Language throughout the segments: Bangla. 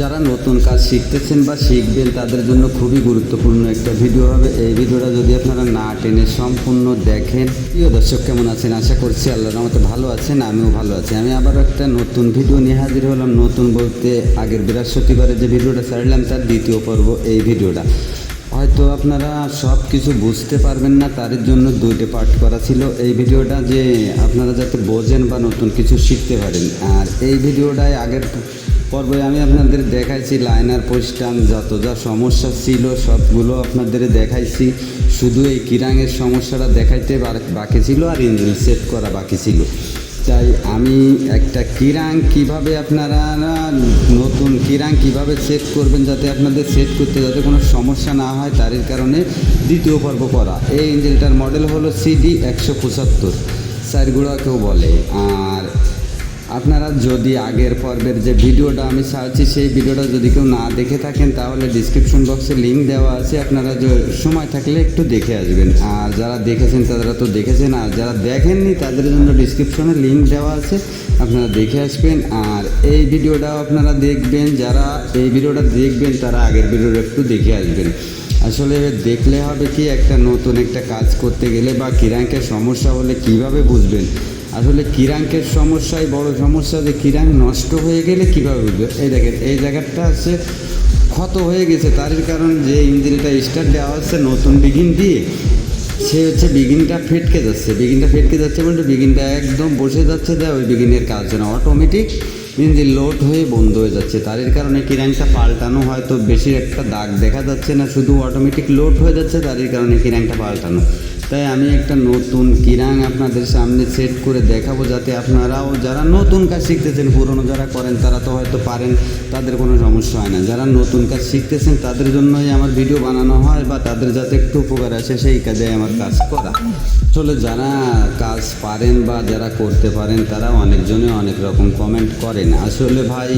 যারা নতুন কাজ শিখতেছেন বা শিখবেন, তাদের জন্য খুবই গুরুত্বপূর্ণ একটা ভিডিও হবে। এই ভিডিওটা যদি আপনারা না টেনে সম্পূর্ণ দেখেন, প্রিয় দর্শক কেমন আছেন? আশা করছি আল্লাহর আমাকে ভালো আছেন, আমিও ভালো আছি। আমি আবারও একটা নতুন ভিডিও নিয়ে হাজির হলাম। নতুন বলতে আগের বৃহস্পতিবারে যে ভিডিওটা ছাড়লাম, তার দ্বিতীয় পর্ব এই ভিডিওটা। হয়তো আপনারা সব কিছু বুঝতে পারবেন না, তার জন্য দুইটা পার্ট করা ছিল। এই ভিডিওটা যে আপনারা যাতে বোঝেন বা নতুন কিছু শিখতে পারেন। আর এই ভিডিওটায় আগের পর্বে আমি আপনাদের দেখাইছি লাইনার পোস্টান যত যা সমস্যা ছিল সবগুলো আপনাদের দেখাইছি। শুধু এই কিরাঙের সমস্যাটা দেখাইতে বাকি ছিল আর ইঞ্জিন সেট করা বাকি ছিল। তাই আমি একটা কিরাং কীভাবে আপনারা নতুন কিরাং কীভাবে সেট করবেন যাতে আপনাদের সেট করতে যাতে কোনো সমস্যা না হয়, তারই কারণে দ্বিতীয় পর্ব করা। এই ইঞ্জিনটার মডেল হলো সিডি একশো পঁচাত্তর। সাইডগুলো কেউ বলে। আর আপনারা যদি আগের পর্বের যে ভিডিওটা আমি ছাড়ছি সেই ভিডিওটা যদি কেউ না দেখে থাকেন, তাহলে ডিসক্রিপশন বক্সে লিঙ্ক দেওয়া আছে। আপনারা সময় থাকলে একটু দেখে আসবেন। আর যারা দেখেছেন, তারা তো দেখেছেন। আর যারা দেখেননি, তাদের জন্য ডিসক্রিপশনে লিঙ্ক দেওয়া আছে। আপনারা দেখে আসবেন। আর এই ভিডিওটাও আপনারা দেখবেন। যারা এই ভিডিওটা দেখবেন, তারা আগের ভিডিওটা একটু দেখে আসবেন। আসলে দেখলে হবে কি, একটা নতুন একটা কাজ করতে গেলে বা কিরাঙ্কের সমস্যা হলে কীভাবে বুঝবেন? আসলে কিরাঙ্কের সমস্যাই বড় সমস্যা যে কিরাঙ্ক নষ্ট হয়ে গেলে কীভাবে বুঝবে? এই দেখেন, এই জায়গাটা হচ্ছে ক্ষত হয়ে গেছে। তারই কারণ যে ইঞ্জিনটা স্টার্ট দেওয়া হচ্ছে নতুন বিঘিন দিয়ে, সে হচ্ছে বিগিনটা ফেটকে যাচ্ছে। বিগিনটা ফেটকে যাচ্ছে বলতে বিগিনটা একদম বসে যাচ্ছে দেয় ওই বিগিনের কাজ না। অটোমেটিক ইঞ্জিন লোড হয়ে বন্ধ হয়ে যাচ্ছে। তারের কারণে কিরাংটা পাল্টানো হয়তো বেশি একটা দাগ দেখা যাচ্ছে না, শুধু অটোমেটিক লোড হয়ে যাচ্ছে, তারই কারণে কিরাংটা পাল্টানো। তাই আমি একটা নতুন কিরাং আপনাদের সামনে সেট করে দেখাবো যাতে আপনারাও যারা নতুন কাজ শিখতেছেন, পুরনো যারা করেন, তারা তো হয়তো পারেন, তাদের কোনো সমস্যা হয় না। যারা নতুন কাজ শিখতেছেন, তাদের জন্যই আমার ভিডিও বানানো হয় বা তাদের যাতে একটু উপকার আসে, সেই কাজে আমার কাজ করা। আসলে যারা কাজ পারেন বা যারা করতে পারেন, তারা অনেকজনে অনেক রকম কমেন্ট করেন। আসলে ভাই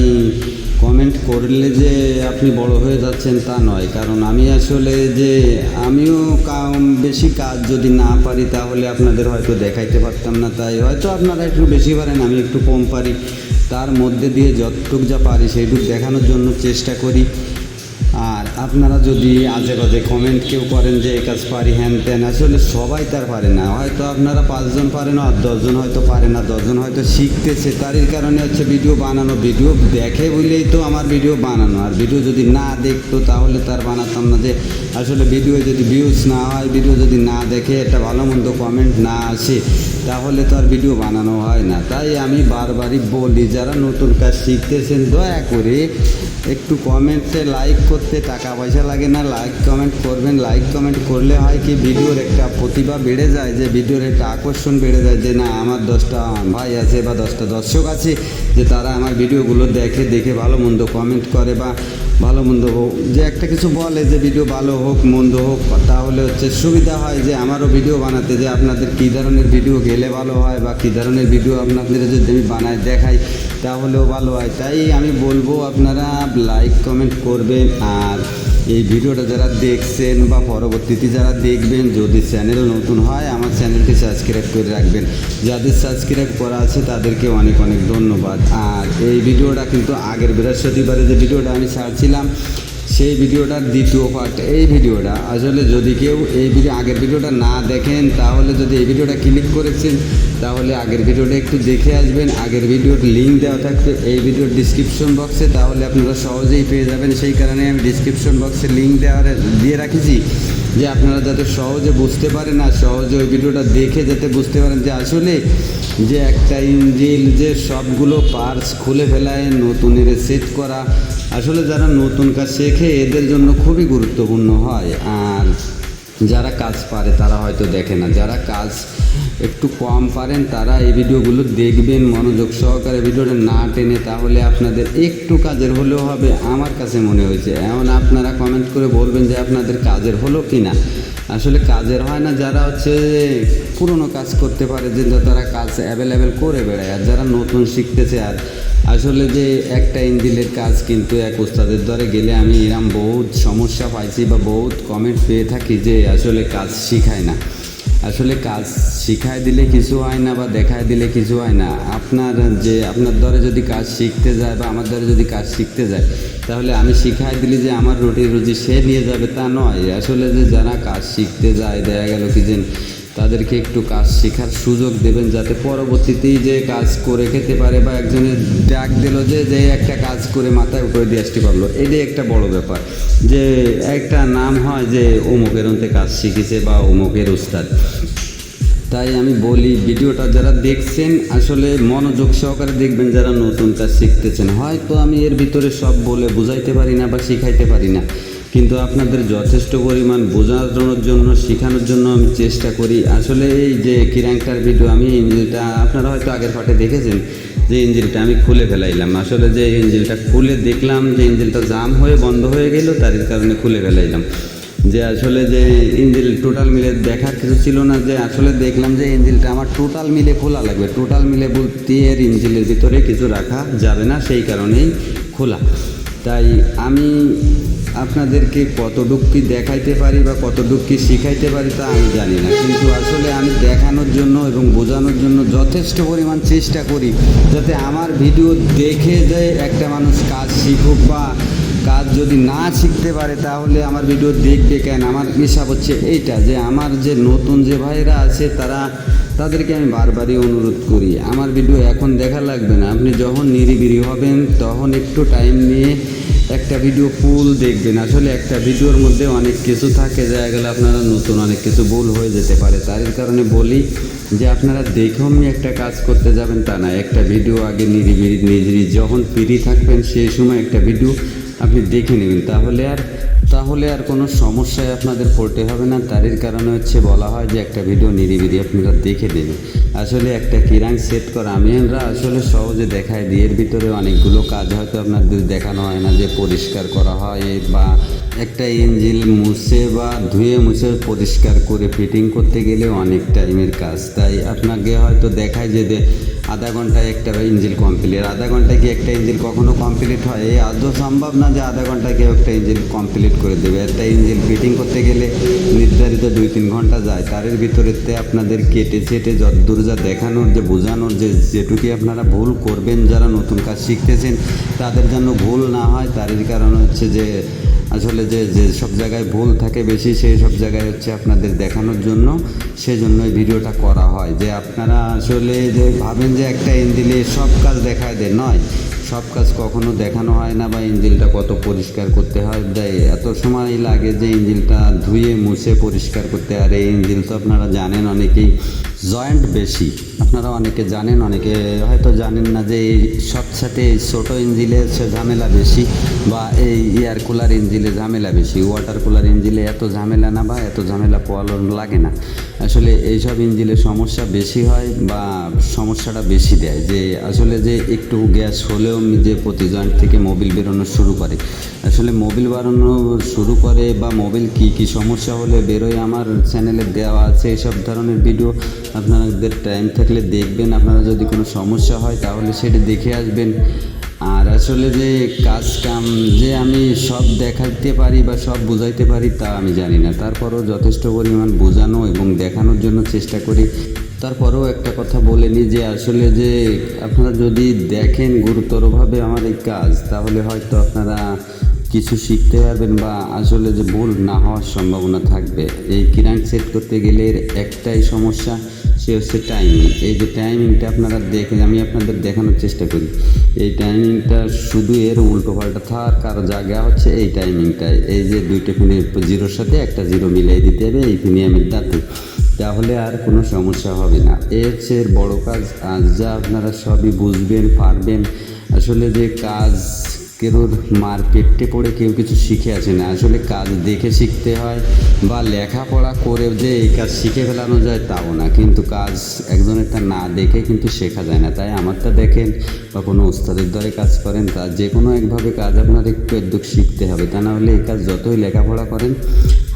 কমেন্ট করলে যে আপনি বড় হয়ে যাচ্ছেন তা নয়। কারণ আমি আসলে যে আমিও কাম- বেশি কাজ যদি না পারি তাহলে আপনাদের হয়তো দেখাইতে পারতাম না। তাই হয়তো আপনারা একটু বেশি পারেন, আমি একটু কম পারি। তার মধ্যে দিয়ে যতটুক যা পারি সেইটুক দেখানোর জন্য চেষ্টা করি। আপনারা যদি আজে বাজে কমেন্ট কেউ করেন যে, এই কাজ পারি, হ্যান ত্যান আসলে সবাই তার পারে না। হয়তো আপনারা পাঁচজন পারেন আর দশজন হয়তো পারে না, দশজন হয়তো শিখতেছে। তারই কারণে হচ্ছে ভিডিও বানানো। ভিডিও দেখে বলেই তো আমার ভিডিও বানানো। আর ভিডিও যদি না দেখতো, তাহলে তার বানাতাম না যে, আসলে ভিডিও যদি ভিউজ না হয় ভিডিও যদি না দেখে একটা ভালো মন্দ কমেন্ট না আসে, তাহলে তো আর ভিডিও বানানো হয় না। তাই আমি বারবারই বলি, যারা নতুন কাজ শিখতেছেন, দয়া করে একটু কমেন্টে লাইক করতে টাকা পয়সা লাগে না লাইক কমেন্ট করবেন। লাইক কমেন্ট করলে হয় কি, ভিডিওর একটা প্রতিভা বেড়ে যায়, যে ভিডিওর একটা আকর্ষণ বেড়ে যায়, যে না, আমার দশটা ভাই আছে বা দশটা দর্শক আছে, যে তারা আমার ভিডিওগুলো দেখে দেখে ভালো মন্দ কমেন্ট করে বা ভালো মন্দ হোক, যে একটা কিছু বলে, যে ভিডিও ভালো হোক, মন্দ হোক, তাহলে হচ্ছে সুবিধা হয় যে আমারও ভিডিও বানাতে, যে আপনাদের কী ধরনের ভিডিও গেলে ভালো হয় বা কী ধরনের ভিডিও আপনাদের যদি আমি বানাই, দেখাই, তাহলেও ভালো হয়। তাই আমি বলব, আপনারা লাইক কমেন্ট করবেন, আর এই ভিডিওটা যারা দেখছেন বা পরবর্তীতে যারা দেখবেন, যদি চ্যানেল নতুন হয়, আমার চ্যানেলটি সাবস্ক্রাইব করে রাখবেন। যাদের সাবস্ক্রাইব করা আছে, তাদেরকে অনেক অনেক ধন্যবাদ। আর এই ভিডিওটা কিন্তু আগের বৃহস্পতিবারে যে ভিডিওটা আমি ছাড়ছিলাম সেই ভিডিওটার দ্বিতীয় পার্ট এই ভিডিওটা। আসলে যদি কেউ এই ভিডিও আগের ভিডিওটা না দেখেন, তাহলে যদি এই ভিডিওটা ক্লিক করেছেন, তাহলে আগের ভিডিওটা একটু দেখে আসবেন। আগের ভিডিওর লিঙ্ক দেওয়া থাকবে এই ভিডিওর ডিসক্রিপশন বক্সে তাহলে আপনারা সহজেই পেয়ে যাবেন। সেই কারণে আমি ডিসক্রিপশন বক্সে লিঙ্ক দেওয়ার দিয়ে রাখেছি, যে আপনারা যাতে সহজে বুঝতে পারেন আর সহজে ওই ভিডিওটা দেখে যাতে বুঝতে পারেন যে আসলে যে একটা ইঞ্জিন যে সবগুলো পার্টস খুলে ফেলায়, নতুনের সেট করা আসলে যারা নতুন কাজ শেখে, এদের জন্য খুবই গুরুত্বপূর্ণ হয়। আর যারা কাজ পারে, তারা হয়তো দেখে না। যারা কাজ একটু কম পারেন, তারা এই ভিডিওগুলো দেখবেন, মনোযোগ সহকারে ভিডিওটা না টেনে, তাহলে আপনাদের একটু কাজের হলেও হবে, আমার কাছে মনে হয়েছে। এমন আপনারা কমেন্ট করে বলবেন যে আপনাদের কাজের হলো কি না আসলে কাজের হয় না, যারা হচ্ছে পুরনো কাজ করতে পারে, যে তারা কাজ অ্যাভেলেবেল করে বেড়ায়, আর যারা নতুন শিখতেছে, আর আসলে যে একটা ইঞ্জিনের কাজ কিন্তু এক উস্তাদের দ্বারে গেলে আমি এরম বহুত সমস্যা পাইছি বা বহুত কমেন্ট পেয়ে থাকি যে আসলে কাজ শিখায় না। আসলে কাজ শিখায় দিলে কিছু হয় না বা দেখায় দিলে কিছু হয় না। আপনার যে, আপনার দ্বারা যদি কাজ শিখতে যায় বা আমার দ্বারা যদি কাজ শিখতে যায়, তাহলে আমি শিখাই দিলি যে আমার রুটি রুজি সে নিয়ে যাবে তা নয়। আসলে যে যারা কাজ শিখতে যায়, দেখা গেল কি যে তাদেরকে একটু কাজ শেখার সুযোগ দেবেন যাতে পরবর্তীতেই যে কাজ করে খেতে পারে বা একজনের ডাক দিল যে যে একটা কাজ করে মাথায় উপরে দিয়ে আসতে পারল। এটাই একটা বড় ব্যাপার। যে একটা নাম হয় যে, অমুকের অন্তে কাজ শিখেছে বা অমুকের উস্তাদ। তাই আমি বলি, ভিডিওটা যারা দেখছেন, আসলে মনোযোগ সহকারে দেখবেন যারা নতুন কাজ শিখতেছেন। হয়তো আমি এর ভিতরে সব বলে বুঝাইতে পারি না বা শিখাইতে পারি না। কিন্তু আপনাদের যথেষ্ট পরিমাণ বোঝানোর জন্য, শেখানোর জন্য আমি চেষ্টা করি। আসলে এই যে কিরাংটার ভিডিও আমি ইঞ্জিলটা, আপনারা হয়তো আগের পাটে দেখেছেন যে ইঞ্জিলটা আমি খুলে ফেলাইলাম। আসলে যে ইঞ্জিলটা খুলে দেখলাম যে ইঞ্জিলটা জাম হয়ে বন্ধ হয়ে গেল, তার কারণে খুলে ফেলাইলাম। যে আসলে যে ইঞ্জিল টোটাল মিলে দেখার কিছু ছিল না, যে আসলে দেখলাম যে ইঞ্জিলটা আমার টোটাল মিলে খোলা লাগবে। টোটাল মিলে বলতে এর ইঞ্জিলের ভিতরে কিছু রাখা যাবে না, সেই কারণেই খোলা। তাই আমি আপনাদেরকে কতটুক কি দেখাইতে পারি বা কতটুক কি শিখাইতে পারি তা আমি জানি না। কিন্তু আসলে আমি দেখানোর জন্য এবং বোঝানোর জন্য যথেষ্ট পরিমাণ চেষ্টা করি যাতে আমার ভিডিও দেখে যে একটা মানুষ কাজ শিখুক বা কাজ যদি না শিখতে পারে, তাহলে আমার ভিডিও দেখবে কেন? আমার হিসাব হচ্ছে এইটা যে আমার যে নতুন যে ভাইরা আছে, তারা, তাদেরকে আমি বারবারই অনুরোধ করি, আমার ভিডিও এখন দেখা লাগবে না। আপনি যখন নিরিবিরি হবেন, তখন একটু টাইম নিয়ে একটা ভিডিও ফুল দেখবেন। আসলে একটা ভিডিওর মধ্যে অনেক কিছু থাকে দেখা গেলে আপনারা নতুন অনেক কিছু ভুল হয়ে যেতে পারে। তার কারণে বলি যে আপনারা দেখেও একটা কাজ করতে যাবেন তা না। একটা ভিডিও আগে নিরিবিরি নিরিবিরি যখন ফ্রি থাকবেন, সেই সময় একটা ভিডিও আপনি দেখে নেবেন। তাহলে আর তাহলে আর কোনো সমস্যায় আপনাদের পড়তে হবে না। তারই কারণে হচ্ছে বলা হয় যে একটা ভিডিও নিরিবিরি আপনারা দেখে দেবেন আসলে একটা কিরাং সেট করা আমি আমরা আসলে সহজে দেখায় এর ভিতরে অনেকগুলো কাজ হয়তো আপনাদের দেখানো হয় না যে পরিষ্কার করা হয় বা একটা ইঞ্জিল মুছে বা ধুয়ে মুছে পরিষ্কার করে ফিটিং করতে গেলে অনেক টাইমের কাজ। তাই আপনাকে হয়তো দেখায় যে আধা ঘন্টায় একটা ইঞ্জিল কমপ্লিট আধা ঘন্টায় কি একটা ইঞ্জিল কখনো কমপ্লিট হয়? এই আদৌ সম্ভব না যে আধা ঘন্টায় কেউ একটা ইঞ্জিল কমপ্লিট করে দেবে। একটা ইঞ্জিল ফিটিং করতে গেলে নির্ধারিত দুই তিন ঘণ্টা যায়। তারের ভিতরেতে আপনাদের কেটে চেটে যতদূর যা দেখানোর, যে বোঝানোর, যে যেটুকুই আপনারা ভুল করবেন, যারা নতুন কাজ শিখতেছেন, তাদের জন্য ভুল না হয়, তারই কারণ হচ্ছে যে আসলে যে যে সব জায়গায় ভুল থাকে বেশি, সেই সব জায়গায় হচ্ছে আপনাদের দেখানোর জন্য সেজন্য এই ভিডিওটা করা হয়। যে আপনারা আসলে যে ভাবেন যে একটা ইঞ্জিলে সব কাজ দেখায় দেয়, নয়। সব কাজ কখনো দেখানো হয় না বা ইঞ্জিলটা কত পরিষ্কার করতে হয়। দেয় এত সময় লাগে যে ইঞ্জিলটা ধুয়ে, মুছে পরিষ্কার করতে। আর এই ইঞ্জিল তো আপনারা জানেন অনেকেই। জয়েন্ট বেশি। আপনারা অনেকে জানেন, অনেকে হয়তো জানেন না যে এই সব সাথে এই ছোটো ইঞ্জিলে হচ্ছে ঝামেলা বেশি বা এই এয়ার কুলার ইঞ্জিলে ঝামেলা বেশি। ওয়াটার কুলার ইঞ্জিলে এত ঝামেলা না বা এত ঝামেলা পোয়ালো লাগে না। আসলে এইসব ইঞ্জিলে সমস্যা বেশি হয় বা সমস্যাটা বেশি দেয়। যে আসলে যে একটু গ্যাস হলেও যে প্রতি জয়েন্ট থেকে মোবিল বেরোনো শুরু করে। আসলে মোবিল বাড়ানো শুরু করে বা মোবিল কি কি সমস্যা হলে বেরোয় আমার চ্যানেলে দেওয়া আছে। এইসব ধরনের ভিডিও আপনাদের টাইম থাকলে দেখবেন আপনারা যদি কোনো সমস্যা হয় তাহলে সেটা দেখে আসবেন। আর আসলে যে কাজ কাম যে আমি সব দেখাতে পারি বা সব বোঝাইতে পারি তা আমি জানি না। তারপরও যথেষ্ট পরিমাণ বোঝানো এবং দেখানোর জন্য চেষ্টা করি। তারপরেও একটা কথা বলে নিই যে আসলে যে আপনারা যদি দেখেন গুরুতরভাবে আমার এই কাজ, তাহলে হয়তো আপনারা কিছু শিখতে পারবেন বা আসলে যে ভুল না হওয়ার সম্ভাবনা থাকবে। এই কিরাং সেট করতে গেলে একটাই সমস্যা সে হচ্ছে টাইমিং এই যে টাইমিংটা আপনারা দেখেন, আমি আপনাদের দেখানোর চেষ্টা করি। এই টাইমিংটা শুধু এর উল্টো পাল্টা থাকার কারও জায়গা হচ্ছে এই টাইমিংটায় এই যে দুইটা ফিনে জিরোর সাথে একটা জিরো মিলিয়ে দিতে হবে, এই ফিনিয়ামের দাঁতে তাহলে আর কোনো সমস্যা হবে না। এর বড় কাজ। আজ যা আপনারা সবই বুঝবেন, পারবেন। আসলে যে কাজ কেউর মার পেটে পড়ে কেউ কিছু শিখে আসে না। আসলে কাজ দেখে শিখতে হয় বা লেখাপড়া করে যে এই কাজ শিখে ফেলানো যায় তাও না। কিন্তু কাজ একজনেরটা না দেখে কিন্তু শেখা যায় না। তাই আমারটা দেখেন বা কোনো উস্তাদের দ্বারে কাজ করেন, তা যে কোনো একভাবে কাজ আপনার একটু একদম শিখতে হবে। তা না হলে এই কাজ যতই লেখাপড়া করেন,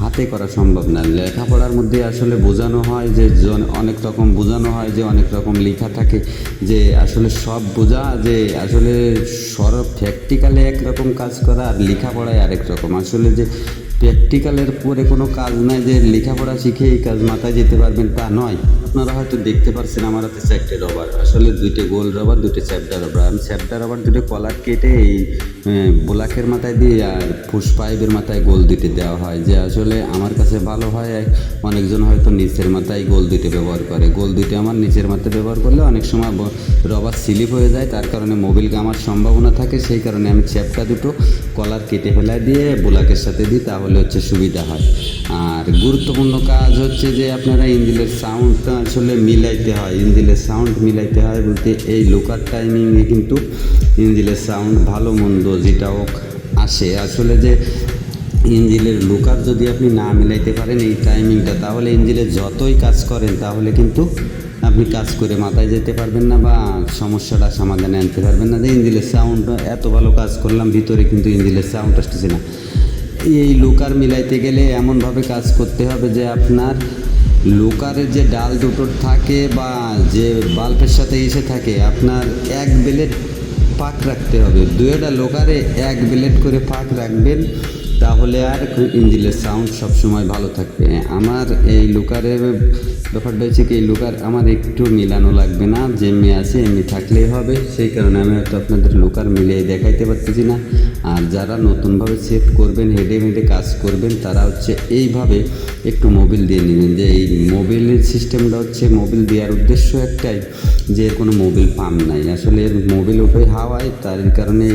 হাতে করা সম্ভব না। লেখাপড়ার মধ্যে আসলে বোঝানো হয় যে অনেক রকম বোঝানো হয় যে অনেক রকম লেখা থাকে যে আসলে সব বোঝা যে আসলে সর প্র্যাকটিক্যালে একরকম কাজ করা আর লেখাপড়ায় আরেক রকম? আসলে যে প্র্যাকটিক্যালের পরে কোনো কাজ নাই যে লেখাপড়া শিখে এই কাজ মাথায় যেতে পারবেন তা নয়। আপনারা হয়তো দেখতে পাচ্ছেন আমার হাতে চারটে রবার আসলে দুইটা গোল রবার দুটো চ্যাপটা রবার আমি চ্যাপটা রবার দুটো কলার কেটে এই ব্লাকের মাথায় দিয়ে আর ফুস পাইপের মাথায় গোল দিতে দেওয়া হয়। যে আসলে আমার কাছে ভালো হয় অনেকজন হয়তো নিচের মাথায় গোল দিতে ব্যবহার করে। গোল দিতে আমার নিচের মাথায় ব্যবহার করলে অনেক সময় রবার স্লিপ হয়ে যায়। তার কারণে মোবিল আমার সম্ভাবনা থাকে। সেই কারণে আমি চ্যাপটা দুটো কলার কেটে ফেলাই দিয়ে ব্লাকের সাথে দিই, তাহলে হচ্ছে সুবিধা হয়। আর গুরুত্বপূর্ণ কাজ হচ্ছে যে আপনারা ইঞ্জিলের সাউন্ডটা আসলে মিলাইতে হয় ইঞ্জিনের সাউন্ড মিলাইতে হয় বলতে এই লোকার টাইমিংয়ে কিন্তু ইঞ্জিলের সাউন্ড ভালো মন্দ যেটা হোক আসে। আসলে যে ইঞ্জিলের লোকার যদি আপনি না মিলাইতে পারেন এই টাইমিংটা তাহলে ইঞ্জিনের যতই কাজ করেন, তাহলে কিন্তু আপনি কাজ করে মাথায় যেতে পারবেন না বা সমস্যাটা সমাধানে আনতে পারবেন না। যে ইঞ্জিলের সাউন্ড এত ভালো কাজ করলাম, ভিতরে কিন্তু ইঞ্জিনের সাউন্ড আসতেছে না। এই লুকার মিলাইতে গেলে এমনভাবে কাজ করতে হবে যে আপনার লুকারের যে ডাল দুটো থাকে বা যে বাল্বের সাথে এসে থাকে, আপনার এক বেলেট পাক রাখতে হবে। দুয়েটা লোকারে এক বেলেট করে পাক রাখবেন। তাহলে আর ইঞ্জিনের সাউন্ড সবসময় ভালো থাকবে। আমার এই লুকারের ব্যাপারটা হচ্ছে কি, এই লুকার আমার একটু মিলানো লাগবে না যেমনি আছে, এমনি থাকলেই হবে। সেই কারণে আমি হয়তো আপনাদের লুকার মিলিয়ে দেখাইতে পারতেছি না। আর যারা নতুনভাবে সেট করবেন হেডে হেডে কাজ করবেন, তারা হচ্ছে এইভাবে একটু মোবিল দিয়ে নেবেন। যে এই মোবিলের সিস্টেমটা হচ্ছে মোবিল দেওয়ার উদ্দেশ্য একটাই, যে কোনো মোবিল পাম্প নাই। আসলে মোবিল উঠে হাওয়ায়, তার কারণে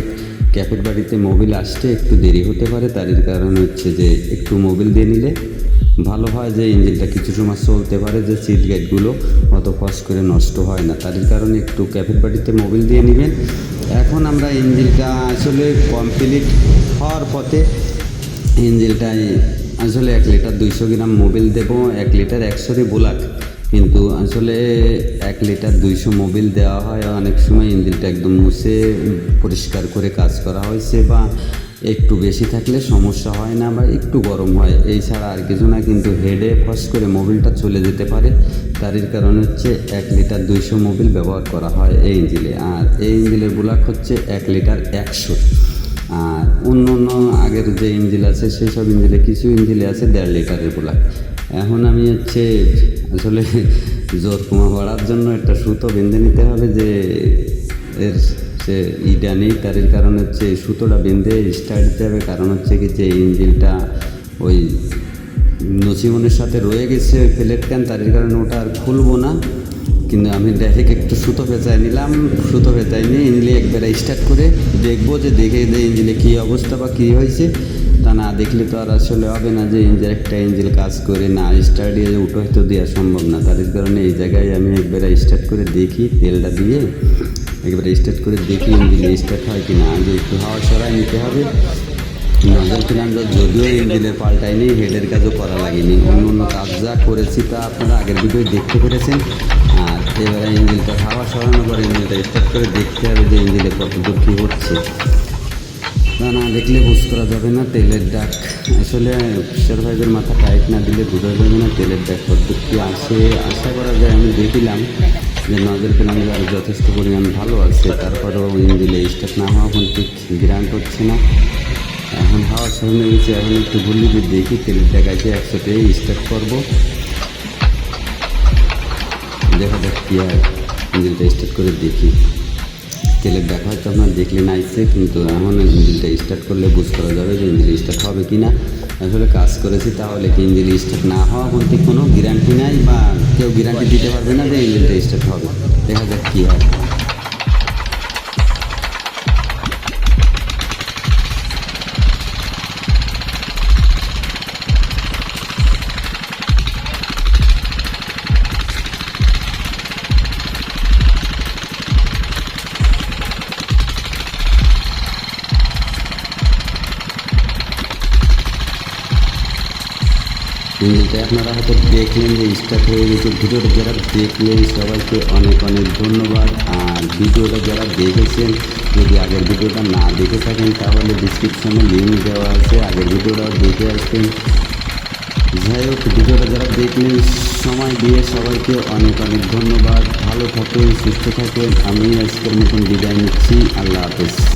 ক্যাফের বাড়িতে মোবিল আসতে একটু দেরি হতে পারে তার কারণ হচ্ছে যে একটু মোবিল দিয়ে নিলে ভালো হয় যে ইঞ্জিনটা কিছু সময় চলতে পারে, যে সিট গেটগুলো অত ফস করে নষ্ট হয় না। তার কারণে একটু ক্যাফের বাড়িতে মোবিল দিয়ে নেবেন। এখন আমরা ইঞ্জিনটা আসলে কমপ্লিট হওয়ার পথে ইঞ্জিনটাই আসলে এক লিটার দুইশো গ্রাম মোবিল দেবো, এক লিটার একশোরে বোলাক। কিন্তু আসলে এক লিটার দুইশো মোবিল দেওয়া হয় অনেক সময় ইঞ্জিনটা একদম মুছে পরিষ্কার করে কাজ করা হয়েছে বা একটু বেশি থাকলে সমস্যা হয় না বা একটু গরম হয়। এই ছাড়া আর কিছু না, কিন্তু হেডে ফস করে মোবিলটা চলে যেতে পারে। তারই কারণ হচ্ছে এক লিটার দুইশো মোবিল ব্যবহার করা হয় এই ইঞ্জিলে। আর এই ইঞ্জিলের ব্লাক হচ্ছে এক লিটার একশো। আর অন্য অন্য আগের যে ইঞ্জিল আছে, সেই সব ইঞ্জিলে কিছু ইঞ্জিলে আছে দেড় লিটারের ব্লাক। এখন আমি হচ্ছে আসলে জোর কমা বাড়ার জন্য একটা সুতো বেঁধে নিতে হবে যে এর সে ইটা নেই, তার কারণ হচ্ছে সুতোটা বেঁধে স্টার্ট দিতে হবে। কারণ হচ্ছে কি যে ইঞ্জিনটা ওই নসিমনের সাথে রয়ে গেছে ওই প্লেট ক্যান তার কারণে ওটা আর খুলবো না। কিন্তু আমি ডাইরেক্ট একটু সুতো পেঁচাই নিলাম, সুতো পেঁচাই নিয়ে ইঞ্জিলে একবার স্টার্ট করে দেখব যে দেখে যে ইঞ্জিনে কী অবস্থা বা কী হয়েছে। তা না দেখলে তো আর আসলে হবে না যে ইঞ্জিন একটা ইঞ্জিন কাজ করে না, স্টার্ট দিয়ে উঠো হয়তো দেওয়া সম্ভব না। তার কারণে এই জায়গায় আমি একবার স্টার্ট করে দেখি, তেলটা দিয়ে একবারে স্টার্ট করে দেখি ইঞ্জিনে স্টার্ট হয় কি না আগে একটু হাওয়া সরাই নিতে হবে। নজর ফিনান্ডার যদিও ইঞ্জিনের পাল্টায়নি হেডের কাজও করা লাগেনি। অন্য অন্য কাজ যা করেছি তা আপনারা আগের ভিডিও দেখতে পেরেছেন। আর এবারে ইঞ্জিনটা হাওয়া সরানোর পর ইঞ্জিনটা স্টার্ট করে দেখতে হবে যে ইঞ্জিনে কতদূর কী হচ্ছে। না না, দেখলে বুঝ করা যাবে না, তেলের ডাক আসলে কিশোর ভাইদের মাথা টাইট না দিলে বোঝা যাবে না তেলের ডাক কী আসে আশা করা যায় আমি দেখিলাম যে নজর পেলাম যে আর যথেষ্ট পরিমাণ ভালো আছে। তারপরেও ইঞ্জিনে স্টার্ট না হওয়া এখন ঠিক গ্রান্ট হচ্ছে না। এখন হাওয়া সরানো গেছে, এখন একটু ঘুরলি দেখি তেলের ডাকাইতে একসাথে স্টার্ট করব। দেখা যাক কী হয় ইঞ্জিনটা স্টার্ট করে দেখি। তেলের হচ্ছে আপনার দেখলে না আসছে কিন্তু এখন ইঞ্জিনটা স্টার্ট করলে বুঝ করা যাবে যে ইঞ্জিন স্টার্ট হবে কি না আসলে কাজ করেছি তাহলে কি ইঞ্জিন স্টার্ট না হওয়া বলতে কোনো গ্যারান্টি নাই বা কেউ গ্যারান্টি দিতে পারবে না যে ইঞ্জিনটা স্টার্ট হবে। দেখা যাক কী হয়। ইঞ্জিনটা আপনারা হয়তো দেখলেন যে স্টার্ট হয়ে গেছে ভিডিওটা। যারা দেখলেন, সবাইকে অনেক অনেক ধন্যবাদ। আর ভিডিওটা যারা দেখেছেন, যদি আগের ভিডিওটা না দেখে থাকেন, তাহলে ডিসক্রিপশনে লিঙ্ক দেওয়া আছে। আগের ভিডিওটাও দেখে আসবেন। যাই হোক, ভিডিওটা যারা দেখলেন, সময় দিয়ে সবাইকে অনেক অনেক ধন্যবাদ। ভালো থাকেন, সুস্থ থাকেন। আমি আজকের মতন বিদায় নিচ্ছি। আল্লাহ হাফেজ।